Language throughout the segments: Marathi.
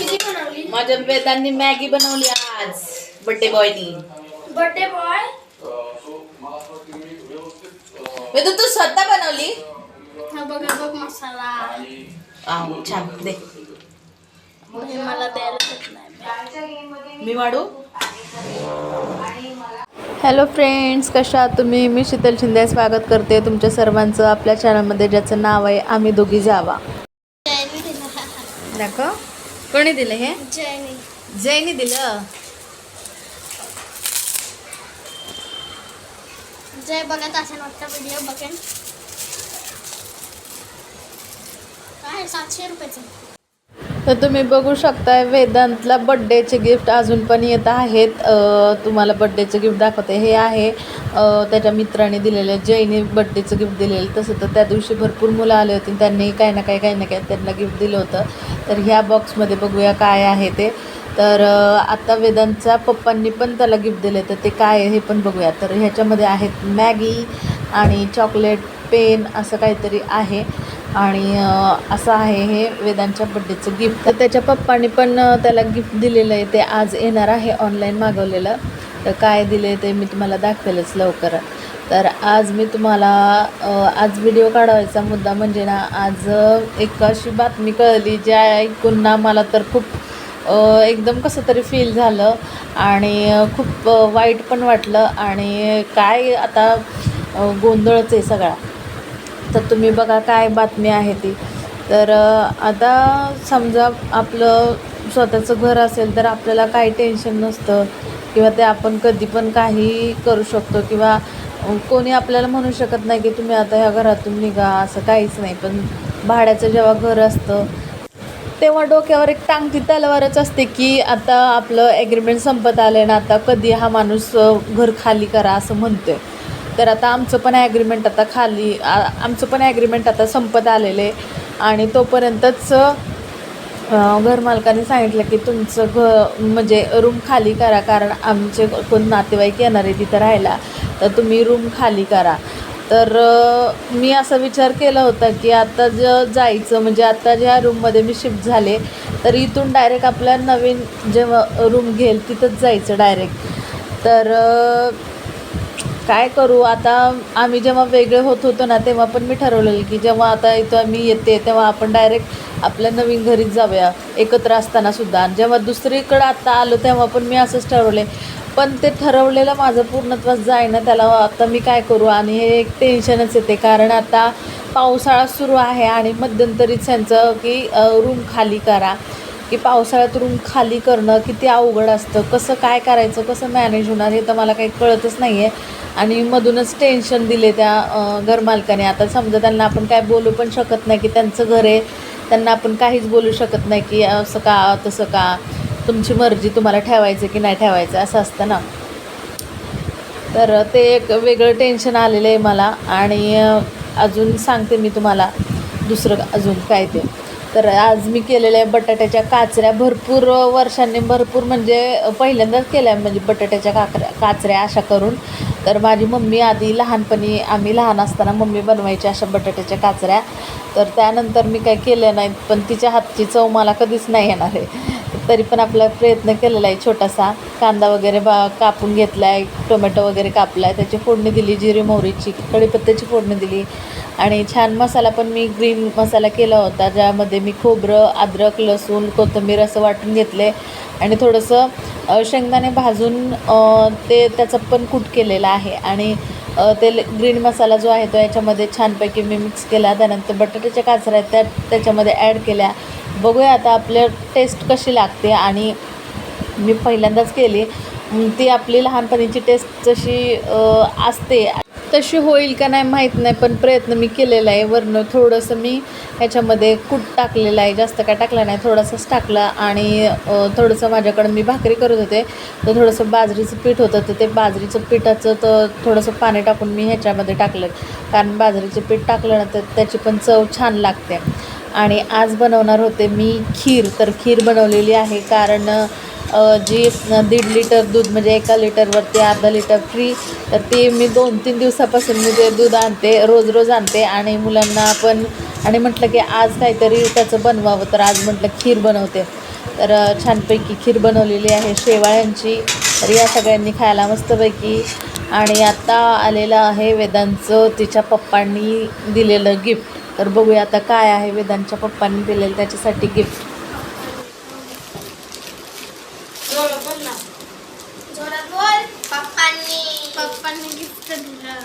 किती बनवली? माझ्या वेदांनी मॅगी बनवली आज बड्डे बॉयनी बर्थडे बॉय वेदू तू स्वतः बनवली? हा बघा बघ मसाला. आह, छान दे. हे मला द्यायला येत नाही. मी वाढू? हॅलो फ्रेंड्स कशा आहात तुम्ही? मी शीतल शिंदे स्वागत करते तुमच्या सर्वांचं आपल्या चॅनलमध्ये ज्याचं नाव आहे आम्ही दोघी जावा. दाखव. कोणी दिलं हे? जयनी जयनी दिलं. जय बघत असेल वाटतं व्हिडिओ बघेन. काय सातशे रुपयाचं. तर तुम्ही बघू शकताय वेदांतला बड्डेचे गिफ्ट अजून पण येत आहेत. तुम्हाला बड्डेचे गिफ्ट दाखवते. हे आहे त्याच्या मित्राने दिलेलं जैने बड्डेचं गिफ्ट दिलेलं. तसं तर त्या दिवशी भरपूर मुलं आले होते त्यांनी काही ना काही काही ना काही त्यांना गिफ्ट दिलं होतं. तर ह्या बॉक्समध्ये बघूया काय आहे ते. तर आता वेदांतच्या पप्पांनी पण त्याला गिफ्ट दिले. तर ते काय हे पण बघूया. तर ह्याच्यामध्ये आहेत मॅगी आणि चॉकलेट पेन असं काहीतरी आहे. आणि असं आहे हे वेदांच्या बड्डेचं गिफ्ट तर त्याच्या पप्पांनी पण त्याला गिफ्ट दिलेलं आहे. ते आज येणार आहे ऑनलाईन मागवलेलं. तर काय दिलं आहे ते मी तुम्हाला दाखवेलच लवकर. तर आज मी तुम्हाला आज व्हिडिओ काढायचा मुद्दा म्हणजे ना आज एक अशी बातमी कळली ज्या ऐकून ना मला तर खूप एकदम कसं तरी फील झालं. आणि खूप वाईट पण वाटलं. आणि काय आता गोंधळच आहे सगळा. तर तुम्ही बघा काय बातमी आहे ती. तर आता समजा आपलं स्वतःचं घर असेल तर आपल्याला काही टेन्शन नसतं किंवा ते आपण कधी पण काही करू शकतो किंवा कोणी आपल्याला म्हणू शकत नाही की तुम्ही आता ह्या घरातून निघा असं काहीच नाही. पण भाड्याचं जेव्हा घर असतं तेव्हा डोक्यावर एक टांगती तलवारच असते की आता आपलं ॲग्रीमेंट संपत आलं ना आता कधी हा माणूस घर खाली करा असं म्हणतोय. तर आता आमचं पण ॲग्रीमेंट आता खाली आमचं पण ॲग्रीमेंट आता संपत आलेलं. आहे आणि तोपर्यंतच घरमालकाने सांगितलं की तुमचं घ म्हणजे रूम खाली करा कारण आमचे कोण नातेवाईक येणार आहे तिथं राहायला तर तुम्ही रूम खाली करा. तर मी असा विचार केला होता की आता ज जायचं म्हणजे आता ज्या रूममध्ये मी शिफ्ट झाले तर इथून डायरेक्ट आपल्या नवीन जेव्हा रूम घेईल तिथंच जायचं डायरेक्ट. तर काय करू? आता आम्ही जेव्हा वेगळे होत होतो ना तेव्हा पण मी ठरवलेलं की जेव्हा आता इथं मी येते तेव्हा आपण डायरेक्ट आपल्या नवीन घरीच जाऊया एकत्र असताना सुद्धा. आणि जेव्हा दुसरीकडं आता आलो तेव्हा पण मी असंच ठरवले पण ते ठरवलेलं माझं पूर्णत्वास जाईना त्याला आता मी काय करू? आणि हे एक टेन्शनच येते. कारण आता पावसाळा सुरू आहे आणि मध्यंतरीच त्यांचं की रूम खाली करा. की पावसाळ्यात रूम खाली करणं किती अवघड असतं कसं काय करायचं कसं मॅनेज होणार हे तर मला काही कळतच नाही आहे आणि मधूनच टेन्शन दिले त्या घरमालकाने आता समजा त्यांना आपण काय बोलू पण शकत नाही की त्यांचं घर आहे. त्यांना आपण काहीच बोलू शकत नाही की असं का तसं का? तुमची मर्जी तुम्हाला ठेवायचं की नाही ठेवायचं असं असतं ना. तर ते एक वेगळं टेन्शन आलेलं आहे मला. आणि अजून सांगते मी तुम्हाला. दुसरं अजून काय ते. तर आज मी केलेल्या बटाट्याच्या काचऱ्या भरपूर वर्षांनी भरपूर म्हणजे पहिल्यांदाच केल्या म्हणजे बटाट्याच्या काकऱ्या काचऱ्या अशा करून. तर माझी मम्मी आधी लहानपणी आम्ही लहान असताना मम्मी बनवायची अशा बटाट्याच्या काचऱ्या. तर त्यानंतर मी काही केल्या नाहीत पण तिच्या हातची चव मला कधीच नाही येणार आहे. तरी पण आपला प्रयत्न केलेला आहे छोटासा. कांदा वगैरे बा कापून घेतला आहे टोमॅटो वगैरे कापला आहे त्याची फोडणी दिली जिरी मोहरीची कढीपत्त्याची फोडणी दिली. आणि छान मसाला पण मी ग्रीन मसाला केला होता ज्यामध्ये मी खोबरं अद्रक लसूण कोथिंबीर असं वाटून घेतले. आणि थोडंसं शेंगदाणे भाजून ते त्याचं पण कूट केलेलं आहे. आणि ते ग्रीन मसाला जो आहे तो याच्यामध्ये छानपैकी मी मिक्स केला. त्यानंतर बटाट्याच्या काचऱ्या त्या त्याच्यामध्ये ॲड केल्या. बघूया आता आपल्या टेस्ट कशी लागते. आणि मी पहिल्यांदाच केली. ती आपली लहानपणीची टेस्ट जशी असते तशी होईल का नाही माहीत नाही पण प्रयत्न मी केलेला आहे. वरनं थोडंसं मी ह्याच्यामध्ये कूट टाकलेलं आहे. जास्त काय टाकलं नाही थोडंसंच टाकलं आणि थोडंसं माझ्याकडं मी भाकरी करत होते. तर थोडंसं बाजरीचं पीठ होतं तर ते बाजरीचं पिठाचं तर थोडंसं पाणी टाकून मी ह्याच्यामध्ये टाकलं. कारण बाजरीचं पीठ टाकलं ना तर त्याची पण चव छान लागते. आणि आज बनवणार होते मी खीर तर खीर बनवलेली आहे. कारण जी दीड लिटर दूध म्हणजे एका लिटरवरती अर्धा लिटर फ्री तर ते मी दोन तीन दिवसापासून मी ते दूध आणते रोज रोज आणते. आणि मुलांना पण आणि म्हटलं की आज काहीतरी त्याचं बनवावं तर आज म्हटलं खीर बनवते. तर छानपैकी खीर बनवलेली आहे शेवाळ्यांची तर या सगळ्यांनी खायला मस्तपैकी. आणि आता आलेलं आहे वेदांचं तिच्या पप्पांनी दिलेलं गिफ्ट तर बघूया आता काय आहे वेदांच्या पप्पांनी दिलेलं त्याच्यासाठी गिफ्ट जोरात बोल पप्पांनी पप्पांनी गिफ्ट दिलं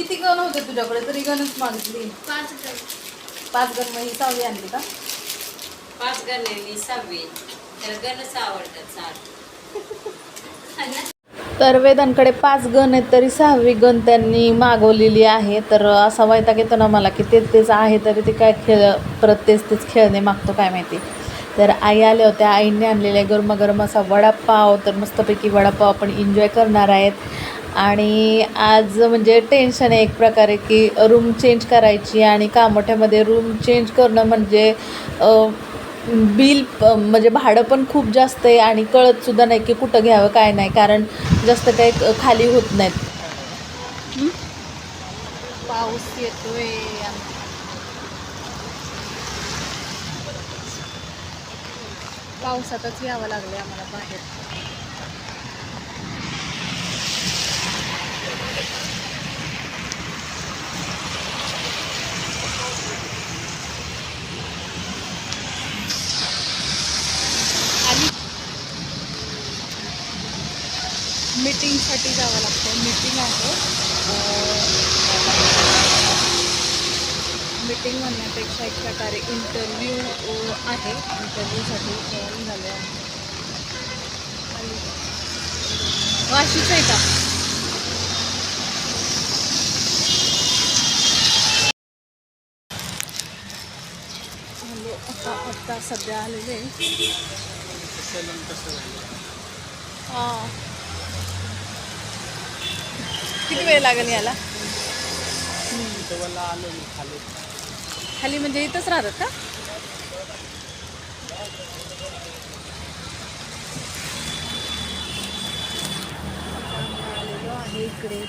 किती गण होते तुझ्याकडे? तरी गणच मागितली. पाच गण. पाच गण मग ही सहावी आणली का? पाच गणेली सहावी. तर गणच आवडतात सात. तर वेदांकडे पाच गण आहेत तरी सहावी गण त्यांनी मागवलेली आहे. तर असा वैताग येतो ना मला की तेच तेच आहे तरी ते काय खेळ परत तेच तेच खेळणे मागतो काय माहिती? तर आई आल्या होत्या आईने आणलेले गरमागरम असा वडापाव तर मस्तपैकी वडापाव आपण एन्जॉय करणार आहेत. आणि आज म्हणजे टेन्शन आहे एक प्रकारे की रूम चेंज करायची आणि कामोठ्यामध्ये रूम चेंज करणं म्हणजे बिल म्हणजे भाडं पण खूप जास्त आहे आणि कळतसुद्धा नाही की कुठं घ्यावं काय नाही. कारण जास्त काही खाली होत नाहीत. पाऊस येतोय. पावसातच यावं लागलं आम्हाला बाहेर. मीटिंगसाठी जावं लागतं मीटिंग आहे. मीटिंग म्हणण्यापेक्षा एक प्रकारे इंटरव्ह्यू आहे. इंटरव्ह्यूसाठी निघालो आहे वाशीच आहे का हॅलो आता आत्ता सध्या आलेले हां. किती वेळ लागेल याला खाली म्हणजे इथंच राहतात का? आलेलो आहे इकडे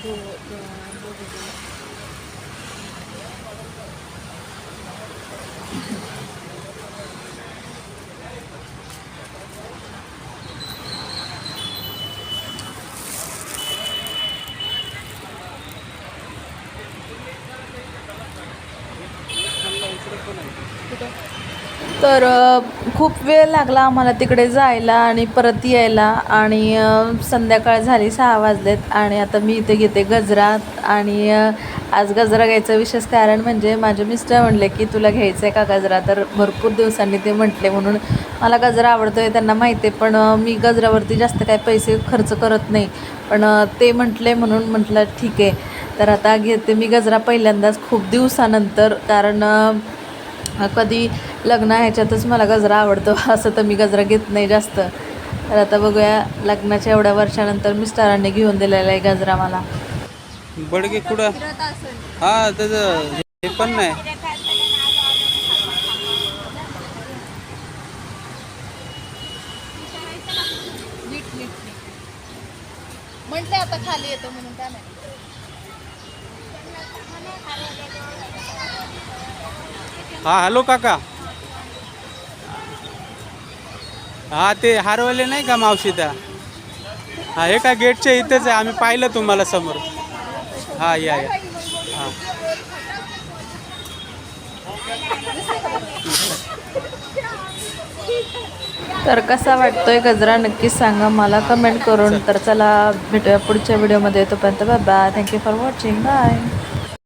तर खूप वेळ लागला आम्हाला तिकडे जायला आणि परत यायला आणि संध्याकाळ झाली सहा वाजलेत आणि आता मी इथे घेते गजरा आणि आज गजरा घ्यायचं विशेष कारण म्हणजे माझे मिस्टर म्हणले की तुला घ्यायचं आहे का गजरा? तर भरपूर दिवसांनी ते म्हटले म्हणून मला गजरा आवडतो आहे त्यांना माहिती आहे पण मी गजरावरती जास्त काय पैसे खर्च करत नाही. पण ते म्हटले म्हणून म्हटलं ठीक आहे. तर आता घेते मी गजरा पहिल्यांदाच खूप दिवसानंतर कारण कधी लग्न ह्याच्यातच मला गजरा आवडतो. असं तर मी गजरा घेत नाही जास्त. तर आता बघूया लग्नाच्या एवढ्या वर्षानंतर मिस्टरांनी घेऊन दिलेला आहे गजरा मला. बडगे कुठं? हा त्याचं हे पण नाही. म्हटले आता खाली येतो म्हणून काय नाही हा हॅलो काका. हा ते हारवले नाही का मावशी त्या? हा हे का गेटच्या इथेच आहे आम्ही पाहिलं तुम्हाला समोर. हा या या. हा. तर कसा वाटतोय गजरा नक्कीच सांगा मला कमेंट करून. तर चला भेटूया पुढच्या व्हिडिओमध्ये. तोपर्यंत bye thank you for watching bye